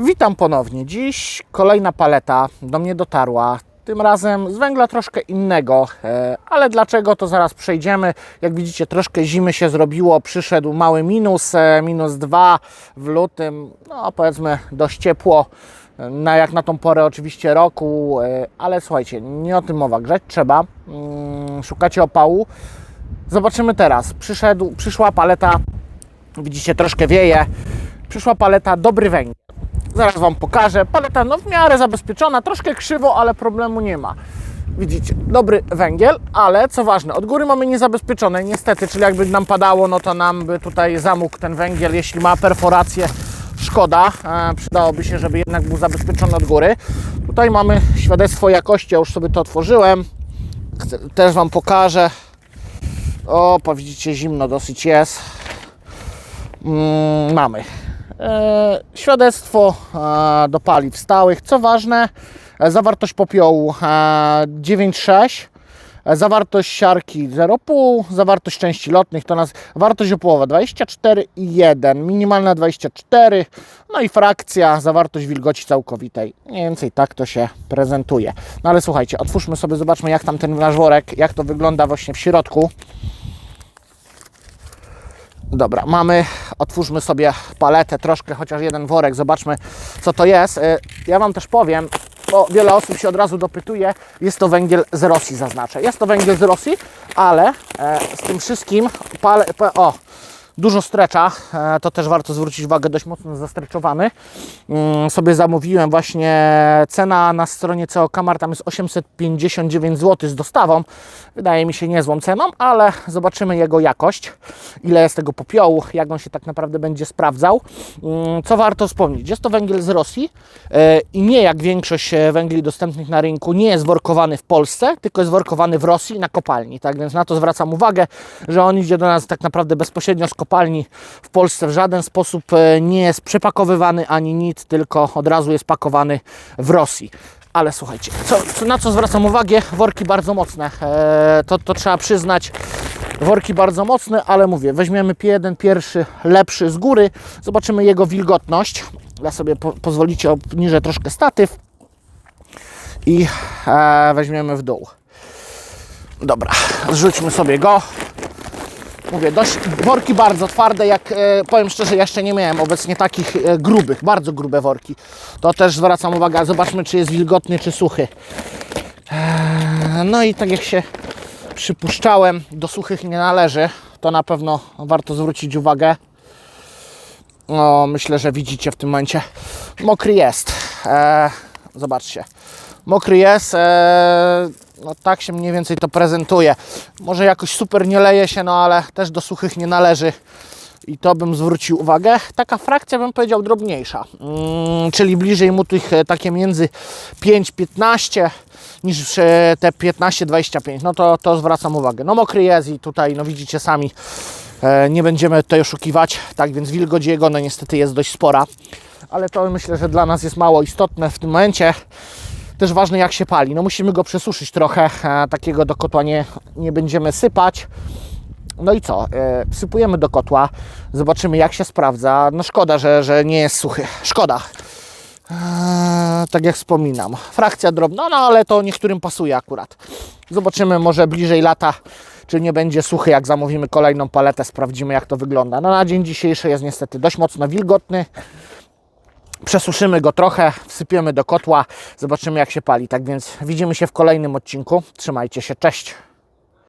Witam ponownie. Dziś kolejna paleta do mnie dotarła. Tym razem z węgla troszkę innego, e, ale dlaczego to zaraz przejdziemy. Jak widzicie, troszkę zimy się zrobiło, przyszedł mały minus, e, minus 2 w lutym, no powiedzmy dość ciepło, na jak na tą porę oczywiście roku, e, ale słuchajcie, nie o tym mowa, grzać trzeba, Mm, szukacie opału. Zobaczymy teraz. Przyszedł, przyszła paleta, widzicie, troszkę wieje, przyszła paleta Dobry Węgiel. Zaraz Wam pokażę. Paleta no w miarę zabezpieczona, troszkę krzywo, ale problemu nie ma. Widzicie, dobry węgiel, ale co ważne, od góry mamy niezabezpieczone, niestety, czyli jakby nam padało, no to nam by tutaj zamógł ten węgiel, jeśli ma perforację, szkoda, e, przydałoby się, żeby jednak był zabezpieczony od góry. Tutaj mamy świadectwo jakości, ja już sobie to otworzyłem, też Wam pokażę. O, widzicie, zimno dosyć jest. Mm, mamy. E, świadectwo e, do paliw stałych. Co ważne, e, zawartość popiołu e, 9,6. e, Zawartość siarki 0,5, zawartość części lotnych to nas wartość opłowa 24,1, minimalna 24, no i frakcja, zawartość wilgoci całkowitej. Mniej więcej tak to się prezentuje. No ale słuchajcie, otwórzmy sobie, zobaczmy jak tam ten nasz worek, jak to wygląda właśnie w środku. Dobra, mamy, otwórzmy sobie paletę, troszkę, chociaż jeden worek, zobaczmy co to jest. Y, Ja Wam też powiem, bo wiele osób się od razu dopytuje, jest to węgiel z Rosji, zaznaczę. Jest to węgiel z Rosji, ale e, z tym wszystkim, o, dużo strecza, e, to też warto zwrócić uwagę, dość mocno zastreczowany. Mm, Sobie zamówiłem właśnie, cena na stronie CO Kamar tam jest 859 zł z dostawą. Wydaje mi się niezłą ceną, ale zobaczymy jego jakość, ile jest tego popiołu, jak on się tak naprawdę będzie sprawdzał. Mm, Co warto wspomnieć, jest to węgiel z Rosji e, i nie jak większość e, węgli dostępnych na rynku, nie jest workowany w Polsce, tylko jest workowany w Rosji na kopalni. Tak więc na to zwracam uwagę, że on idzie do nas tak naprawdę bezpośrednio z kopalni w Polsce w żaden sposób e, nie jest przepakowywany ani nic, tylko od razu jest pakowany w Rosji. Ale słuchajcie, co, na co zwracam uwagę? Worki bardzo mocne. E, to, to trzeba przyznać. Worki bardzo mocne, ale mówię, weźmiemy jeden pierwszy, lepszy z góry, zobaczymy jego wilgotność. Ja sobie po, pozwolicie obniżę troszkę statyw i e, weźmiemy w dół. Dobra, zrzućmy sobie go. Mówię, dość, worki bardzo twarde, jak e, powiem szczerze, jeszcze nie miałem obecnie takich e, grubych, bardzo grube worki. To też zwracam uwagę, zobaczmy czy jest wilgotny, czy suchy. E, no i tak jak się przypuszczałem, do suchych nie należy. To na pewno warto zwrócić uwagę. No, myślę, że widzicie w tym momencie. Mokry jest. Zobaczcie. Mokry jest. E, no tak się mniej więcej to prezentuje. Może jakoś super nie leje się, no ale też do suchych nie należy. I to bym zwrócił uwagę. Taka frakcja bym powiedział drobniejsza. Mm, czyli bliżej mu tych e, takie między 5-15 niż e, te 15-25. No to, to zwracam uwagę. No mokry jest i tutaj no widzicie sami e, nie będziemy tutaj oszukiwać. Tak więc wilgoć jego no niestety jest dość spora. Ale to myślę, że dla nas jest mało istotne w tym momencie też ważne jak się pali. No musimy go przesuszyć trochę, e, takiego do kotła nie, nie będziemy sypać. No i co? E, wsypujemy do kotła, zobaczymy jak się sprawdza. No szkoda, że, że nie jest suchy. Szkoda. E, tak jak wspominam. Frakcja drobna, no ale to niektórym pasuje akurat. Zobaczymy może bliżej lata, czy nie będzie suchy, jak zamówimy kolejną paletę, sprawdzimy jak to wygląda. No na dzień dzisiejszy jest niestety dość mocno wilgotny. Przesuszymy go trochę, wsypiemy do kotła, zobaczymy jak się pali. Tak więc widzimy się w kolejnym odcinku. Trzymajcie się, cześć!